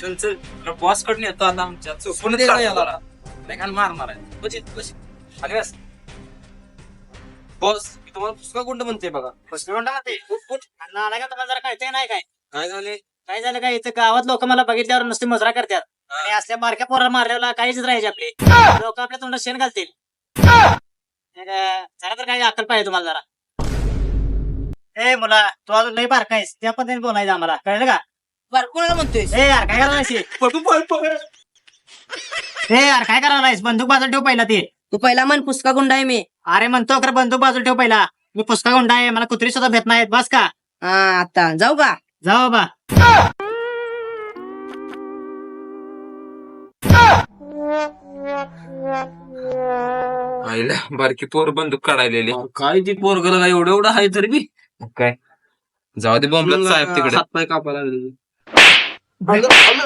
चल चल. बॉसकडून येतो आता आमच्या. चोपून दे ना याला. मारणार आहे. बचित बचित बस. मी तुम्हाला पुस्तका गुंड म्हणते बघा? नाला का तुम्हाला जरा कळतंय नाही काय? काय झाले काय झालं काय? इथं गावात लोक मला बघितल्यावर नुसते मजरा करतात. आणि असल्या बारक्या पोरा मारल्याला काहीच राहायचे आपले. लोक आपल्या तोंडात शेण घालतील. जरा तर काही अक्कल पाहिजे तुम्हाला जरा. ए मुला तू अजून लई बारका आहेस. त्या पद्धतीने बोलायचं आम्हाला. कळलं का? कोणाला म्हणतोय ए यार काय करायला ए यार काय करायला बंदूक बाजूला ठेव पहिला ते. तू पहिला मन पुस्तका गुंड आहे मी. अरे म्हणतो खरं बंदूक बाजूला ठेव पहिला. मी पुस्तका गुंडा आहे मला कुत्री सुद्धा भेट नाहीत. बस का? हा आता. जाऊ का? जाऊ बा. आईला बारकी पोर बंदूक काढायलेली. काय ती पोरगला काय एवढं एवढं आहे तरी बी. काय? जाऊ दे बॉम्बला साहेब तिकडे. हातपाय कापायला लागले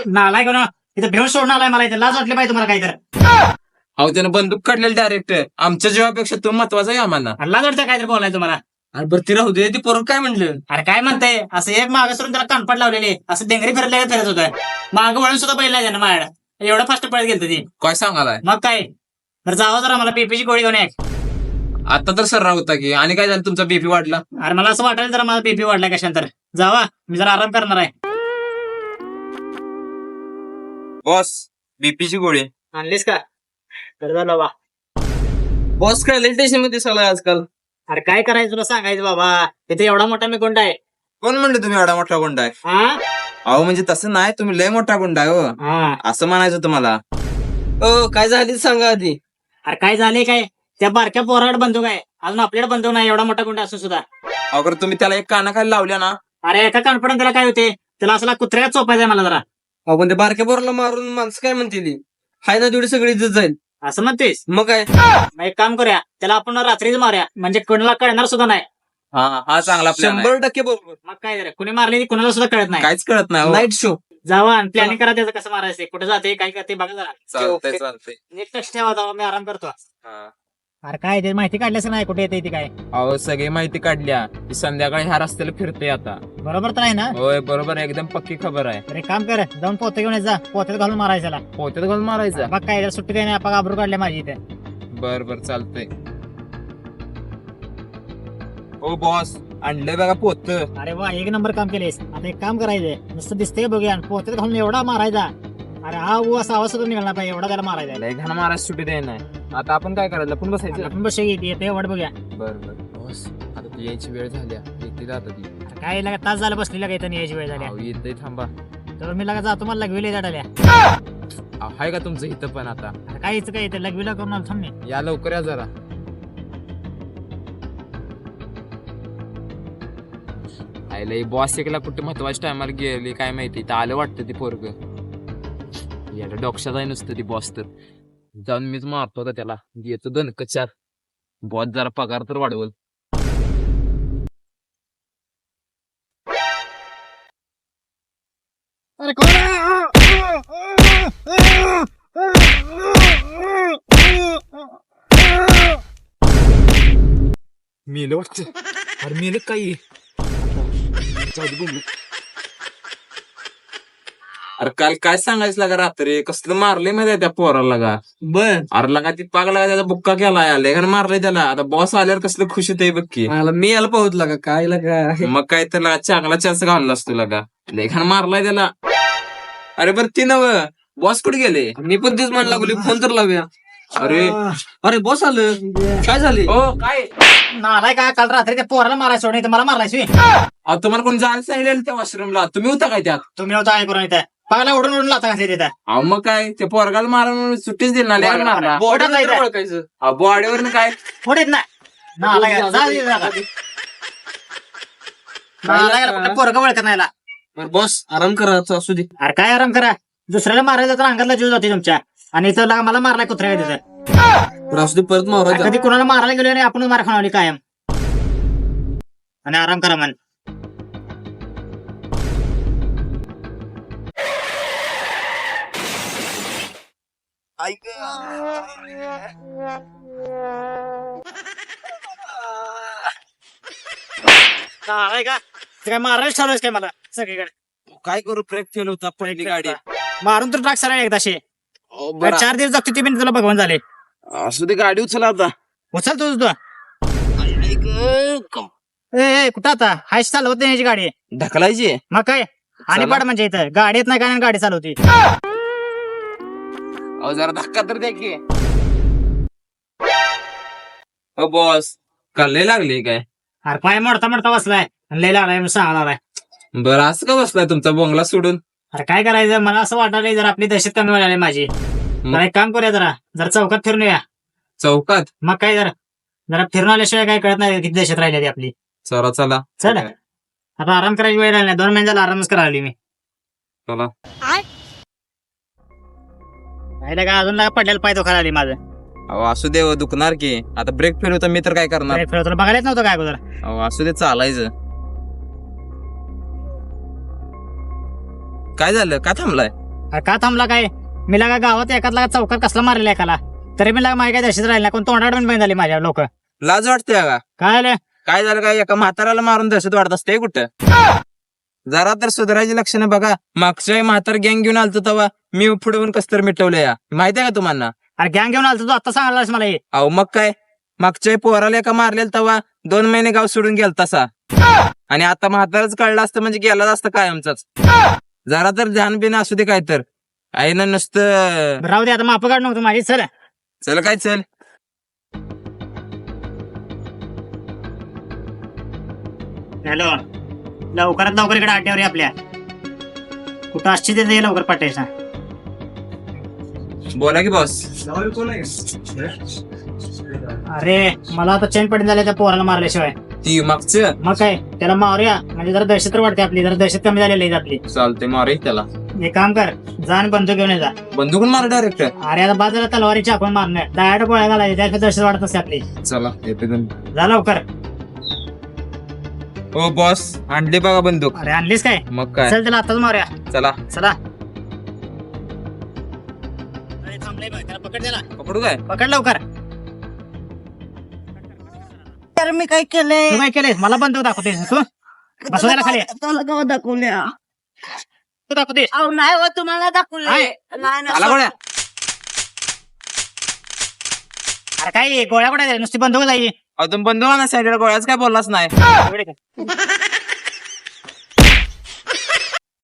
नालाय कोण? इथं भेळ सोडून आलाय मला इथं. लाज वाटली पाहिजे तुम्हाला काय तर. अहो त्यानं बंदूक काढलेली डायरेक्ट आमच्या जीवापेक्षा तो महत्त्वाचा आहे आम्हाला. लाज वाटतं काहीतरी बोलायचं तुम्हाला अरे बरं ती राहू दे. ती पोरग काय म्हणलं? अरे काय म्हणताय? असं एक मागे सोडून त्याला कानपट लावलेली. असं डेंगरी फिरले फिरत होतं? मागं वळून सुद्धा पहिला त्यानं माझ्या एवढं फास्ट पळत गेलं ती. काय सांगालाय? मग काय? तर जावं जरा मला पेपीची गोळी घेऊन एक. आता तर सर्रा होता की. आणि काय झालं? तुमचा बीपी वाढला? अरे मला असं वाटायला जरा माझा पेपी वाढला कशानंतर जावा मी जरा आराम करणार आहे. बॉस बीपीची गोळी. आणलीस का? तर झालं बा बॉस काय स्टेशनमध्ये दिसायला आजकाल? अरे काय करायचं तुला सांगायचं बाबा? तिथे एवढा मोठा मी कोणता आहे. कोण म्हणलं तुम्ही एवढा मोठा गुंड आहे? हा? अहो म्हणजे तसं नाही तुम्ही लय मोठा गुंड आहे हो. हा. असं म्हणायचं तुम्हाला. ओ काय झाली ते सांगा आधी. अरे काय झाले काय? त्या बारक्या पोराड बंदूक आहे. अजून आपल्याकडे बंदूक नाही एवढा मोठा गुंड असून सुद्धा. अहो खरं तुम्ही त्याला एक कानाखाली लावल्या ना. अरे एका कॉन्फिडन्स त्याला काय होते? त्याला असला कुत्र्याला चोपायचंय मला जरा. आपण ते बारक्या पोराला मारून माणसं काय म्हणतील हाय ना तेवढी सगळी इज्जत जाईल. असं म्हणतेस? मग काय? मग एक काम करूया त्याला आपण रात्रीच मारूया म्हणजे कोणाला कळणार सुद्धा नाही. हा हा चांगला plan आहे. शंभर टक्के बरोबर. मग काय रे कुणी मारली ती कुणाला सुद्धा कळत नाही. काहीच कळत नाही हो. नाईट शो जावा आणि प्लॅनिंग करा त्याचं कसं मारायचं कुठे जाते काय करते बघा जरा. चालतंय चालतंय. नीट लक्ष ठेवा जावा मी आराम करतो. हा. अरे काय ते माहिती काढल्यास नाही कुठे येते ती काय? अहो सगळी माहिती काढल्या. संध्याकाळी ह्या रस्त्याला फिरते आता. बरोबर तर आहे ना? होय बरोबर एकदम पक्की खबर आहे. अरे काम कर जाऊन पोते घेऊन ये जा. पोत्यात घालून मारायचं पोत्यात घालून मारायचं? बघ काय सुट्टी देणे आपण आबरू काढल्या माझी इथे. बर बर चालतंय. ओ बॉस आणलंय बघा पोत. अरे वा एक नंबर काम केलेस आता एक काम करायचंय नुसतं दिसतंय बघूया आणि पोत्यात घालून एवढा मारायचा. अरे हा ऊ असा आवाज सुद्धा निघाला पाहिजे एवढा त्याला मारायचा लय घाण महाराज सुट्टी दे नाही. आता आपण काय करायचं? पण बसायचं. आपण बस येते वाट बघूया. बर बर. बॉस. आता ती यायची वेळ झाल्या येते आता ती. आता काय लगा तास झाला बसलेला काही तर यायची वेळ झाली अहो, येतंय थांबा. तर मी लगा जातो मला लगविले झाडाल्या अहो, आहे का तुमचं इथं पण आता? आता काय इथं काय लगविला करून आलो थांब मी. या लवकर या जरा. आयला बॉस एकला कुठे महत्त्वाच्या टायमाला गेली काय माहिती. इथं आलं वाटतं ती पोरग. याला डोक्षात आहे नुसतं ती बॉस तर. जाऊन मीच मारतो आता त्याला. येतो दणक चार. बॉस जरा पगार तर वाढवल. अरे कोण मेलं वाटत. अरे मेलं काही अरे काल काय सांगायचं लागा रात्री? कसलं मारलंय माहिती त्या पोराला का बर. अरे लगा ती पाग लागा त्याचा बुक्का केला याला घाण मारलंय त्याला. आता बॉस आल्यावर कसलं खुश होते बघ की. मला मी याला पाहतला का काय का? मग काय तर लगा चांगला चान्स घालला असतो लगा. लेखान मारलाय त्याला. अरे बर ती नव. बॉस कुठे गेले? मी पण तेच म्हणायला लागली फोन तर लावूया. अरे. अरे बॉस आलं. काय झाले? हो काय? नालाय का? काल रात्री त्या पोराला मारायचं नाही तर मला मारायची अहो, तुम्हाला कोण जायला सांगितलं त्या वॉशरूमला तुम्ही होता काय त्यात? तुम्ही होता आहे करून इथं पागला उडून उडून लाता घातली तिथं अहो मग काय? ते पोरगाला मारा म्हणून सुट्टीच दिली ना लय मारला. बोटात नाही. ओळखायचं. अहो, काय? पुढेच ना नालाय का? जा तिथं आता. नालाय का? कुठं पोरगं ओळखत नाही ला. बरं, बॉस आराम करा आता असू दे. अरे काय आराम करा? दुसऱ्याला मारायचं तर अंगातला जीव जाते तुमच्या. आणि इथं लगा मला मारलाय कुत्र्या तिथं. बरं, असू दे परत मारा कधी कुणाला मारायला गेलो आणि आपण मार खाणार कायम. आणि आराम करा मन नालाय का? ते काय मारायला चालू काय मला? सगळीकडे. काय करू? ब्रेक फेल होता पहिली गाडी. मारून तर टाक सरळ एकदाशी. अहो, बरं. चार दिवस जगतो ते पण तुला भगवान झाले. असू दे गाडी उचला आता. उचल तुझ तू. ए ए, कुठं आता? हायच चालवत नाही याची गाडी. ढकलायची? मग काय? आणि चला. पाड म्हणजे इथं. गाडी येत नाही काय आणि गाडी चालवती. अहो जरा धक्का तर द्या की. अ बॉस कल्ले लागली काय? अरे पाय मोडता मोडता बसलाय. आणि लय लागलाय सांगा लागलाय. बरं असं का बसलाय तुमचा बोंगला सोडून? अरे काय करायचं? मला असं वाटायला जरा आपली दहशत कमी व्हायला माझी. जरा एक काम करूया जरा. जरा चौकात फिरून येऊया. चौकात? मग काय जरा? जरा फिरून आल्याशिवाय काय कळत नाही किती दहशत राहिली ती आपली. चला चला. चल. आता आराम करायची वेळ राहिली नाही. दोन महिने झाला आरामच करायला मी. चला. राहिलं का अजून पडलेला पाय तो आली माझं. अहो असू दे हो, दुखणार की. आता ब्रेक फेल होता मी तर काय करणार? तुला बघायला येत नव्हतं काय अगोदर. अहो असू दे चालायचं. काय झालं? का थांबलाय? अरे का थांबला काय? मी लागा गावात एकाच लागा चौकात कसला मारलेला एकाला. तरी मी लागा माझी काय दहशत राहिली नाही कोण तोंडाड पण बंद झाली माझ्या लोक. लाज वाटते का? काय आलं काय झालं काय? एका म्हाताराला मारून दहशत वाटत असते कुठं? जरा तर सुधारायची लक्षणं बघा. मागच्या वेळी म्हातार गँग घेऊन आलतो तेव्हा मी पुढे कस तर मिटवलं या. माहिती आहे का तुम्हाला? अरे गँग घेऊन आलतो तू आता सांगायलास मला हे. अहो मग काय? मागच्या पोराला एका मारलेलं तेव्हा दोन महिने गाव सोडून गेल तसा. आणि आता म्हातारच कळलं असतं म्हणजे गेलाच असतं कायमचाच. जरा तर ध्यान बिन असू दे काय तर आईनं नुसतं राहू दे आता माप काढ नव्हतं माझी चल. चल काय चल. हॅलो. लवकरात लवकर इकडे आट्यावर ये आपल्या. कुठं असची ते लवकर पाठायचा बोला की बॉस अरे मला आता चेन पडून झाल्या त्या पोराला मारल्याशिवाय. ती मागचं? मग काय? त्याला मारूया. म्हणजे जरा दहशत तर वाटते आपली. जरा दहशत कमी झालेली आहे आपली. चालते मारे त्याला. एक काम कर. जा आणि बंदूक घेऊन ये जा. बंदूकून मार डायरेक्ट अरे आता बाजूला तलवारी चाकून मारणार. डायरेक्ट गोळ्या घालायचे त्यात दहशत वाढत असते आपली. चला येते तुम्ही. जा लवकर. ओ बॉस आणली बघा बंदूक. अरे आणलीस काय? मग काय? चल त्याला आताच मारूया. चला. चला. अरे थांबलंय बघ, त्याला पकड त्याला. पकडू काय? पकड लवकर. तर मी काय केलंय? तू काय केलंय मला बंदूक दाखवतेस तू. बसव त्याला खाली. तुला गावात दाखवल्या. तू दाखवतेस. अहो नाही हो तुम्हाला दाखवले आहे. नाही आला गोळ्या. अरे काय गोळ्या कुठे नुसती बंदूक जाई अजून बंधू ना आणा गोळ्याच काय बोललाच नाही काय?